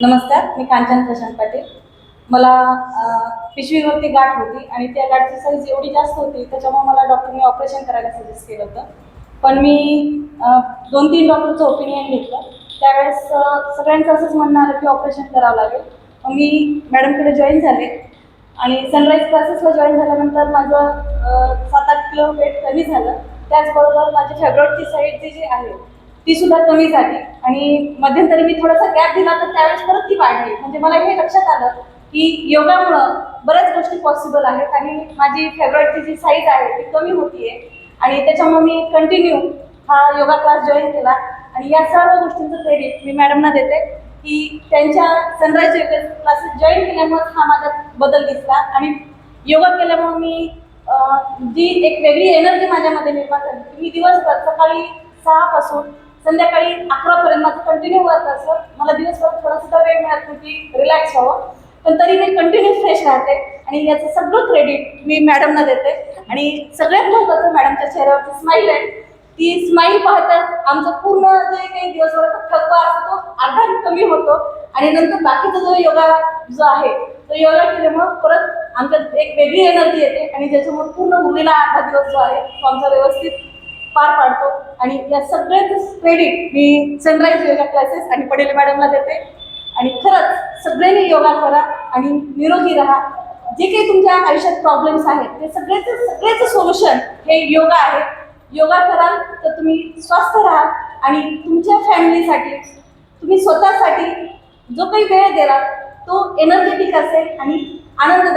नमस्कार मी कांचन प्रशांत पाटील. मला पिशवीवरती गाठ होती आणि त्या गाठची साईज एवढी जास्त होती त्याच्यामुळे मला डॉक्टरने ऑपरेशन करायला सजेस्ट केलं होतं. पण मी दोन तीन डॉक्टरचं ओपिनियन घेतलं. त्यावेळेस सगळ्यांचं असंच म्हणणं आलं की ऑपरेशन करावं लागेल. मग मी मॅडमकडे जॉईन झाले. आणि सनराईज क्लासेसला जॉईन झाल्यानंतर माझं सात आठ किलो वेट कमी झालं. त्याचबरोबर माझी फेब्रॉइडची साईड जी जी आहे ती सुद्धा कमी झाली. आणि मध्यंतरी मी थोडासा गॅप दिला तर त्यावेळेस परत ती वाढली. म्हणजे मला हे लक्षात आलं की योगामुळं बऱ्याच गोष्टी पॉसिबल आहेत आणि माझी फेवरेटची जी साईज आहे ती कमी होतीये. आणि त्याच्यामुळे मी कंटिन्यू हा योगा क्लास जॉईन केला. आणि या सर्व गोष्टींचं क्रेडिट मी मॅडमना देते की त्यांच्या सनराईज योगा क्लासेस जॉईन केल्यामुळे हा माझा बदल दिसला. आणि योगा केल्यामुळे मी जी एक वेगळी एनर्जी माझ्यामध्ये निर्माण झाली मी दिवसभर सकाळी सहापासून संध्याकाळी अकरापर्यंत माझं कंटिन्यू वर्क असं. मला दिवसभर थोडासुद्धा वेळ मिळत होती रिलॅक्स व्हावं. पण तरी मी कंटिन्यू फ्रेश राहते. आणि याचं सगळं क्रेडिट मी मॅडमना देते. आणि सगळ्यात महत्त्वाचं मॅडमच्या चेहऱ्यावरची स्माईल आहे. ती स्माईल पाहतात. आमचं पूर्ण जे काही दिवसभराचा थकवा असतो तो अर्धा कमी होतो. आणि नंतर बाकीचा जो योगा जो आहे तो योगा केल्यामुळं परत आमच्यात एक वेगळी एनर्जी येते. आणि ज्याच्यामुळे पूर्ण मुलीला अर्धा दिवस जो आहे तो आमचा व्यवस्थित पार पाडतो. आणि या सगळ्याच क्रेडिट मी सनराईज योगा क्लासेस आणि पडेल मॅडमला देते. आणि खरंच सगळ्यांनी योगा करा आणि निरोगी राहा. जे काही तुमच्या आयुष्यात प्रॉब्लेम्स आहेत ते सगळेच सगळेच सोल्युशन हे योगा आहे. योगा कराल तर तुम्ही स्वस्थ राहाल आणि तुमच्या फॅमिलीसाठी तुम्ही स्वतःसाठी जो काही वेळ देणार तो एनर्जेटिक असेल आणि आनंद